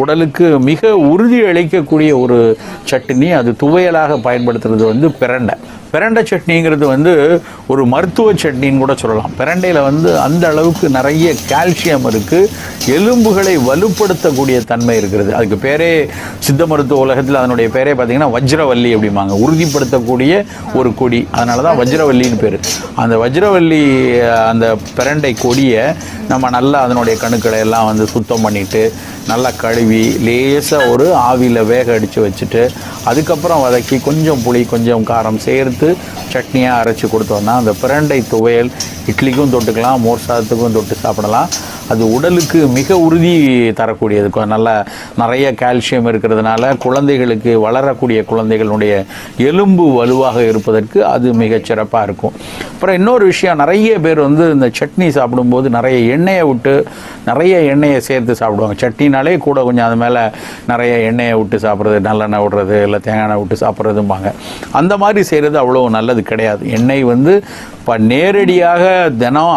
உடலுக்கு மிக உறுதி அளிக்கக்கூடிய ஒரு சட்னி அது துவையலாக பயன்படுத்துறது வந்து பிரண்டை. பிரண்டை சட்னிங்கிறது வந்து ஒரு மருத்துவ சட்னின்னு கூட சொல்லலாம். பிரண்டையில் வந்து அந்த அளவுக்கு நிறைய கால்சியம் இருக்குது எலும்புகளை வலுப்படுத்தக்கூடிய தன்மை இருக்கிறது. அதுக்கு பேரே சித்த மருத்துவ உலகத்தில் அதனுடைய பேரே பார்த்தீங்கன்னா வஜ்ரவல்லி அப்படிம்பாங்க. உறுதிப்படுத்தக்கூடிய ஒரு கொடி. அதனால தான் வஜ்ரவல்லின்னு பேர். அந்த வஜ்ரவல்லி அந்த பிரண்டை கொடியை நம்ம நல்லா அதனுடைய கணுக்களை எல்லாம் வந்து சுத்தம் பண்ணிவிட்டு நல்லா கழுவி லேசாக ஒரு ஆவியில் வேக அடித்து வச்சுட்டு அதுக்கப்புறம் வதக்கி கொஞ்சம் புளி கொஞ்சம் காரம் சேர்த்து சட்னியாக அரைச்சி கொடுத்தோம்னா அந்த பிரண்டை துவையல் இட்லிக்கும் தொட்டுக்கலாம் மோர் சாதத்துக்கும் தொட்டு சாப்பிடலாம். அது உடலுக்கு மிக உறுதி தரக்கூடியது. நல்ல நிறைய கால்சியம் இருக்கிறதுனால குழந்தைகளுக்கு வளரக்கூடிய குழந்தைகளுடைய எலும்பு வலுவாக இருப்பதற்கு அது மிகச் சிறப்பாக இருக்கும். அப்புறம் இன்னொரு விஷயம் நிறைய பேர் வந்து இந்த சட்னி சாப்பிடும்போது நிறைய எண்ணெயை விட்டு நிறைய எண்ணெயை சேர்த்து சாப்பிடுவாங்க. சட்னினாலே கூட கொஞ்சம் அது மேலே நிறைய எண்ணெயை விட்டு சாப்பிட்றது நல்லெண்ணெய் விடுறது இல்லை தேங்காய் எண்ணெய் விட்டு சாப்பிட்றதும்பாங்க. அந்த மாதிரி செய்கிறது அவ்வளோ நல்லது கிடையாது. எண்ணெய் வந்து இப்போ நேரடியாக தினம்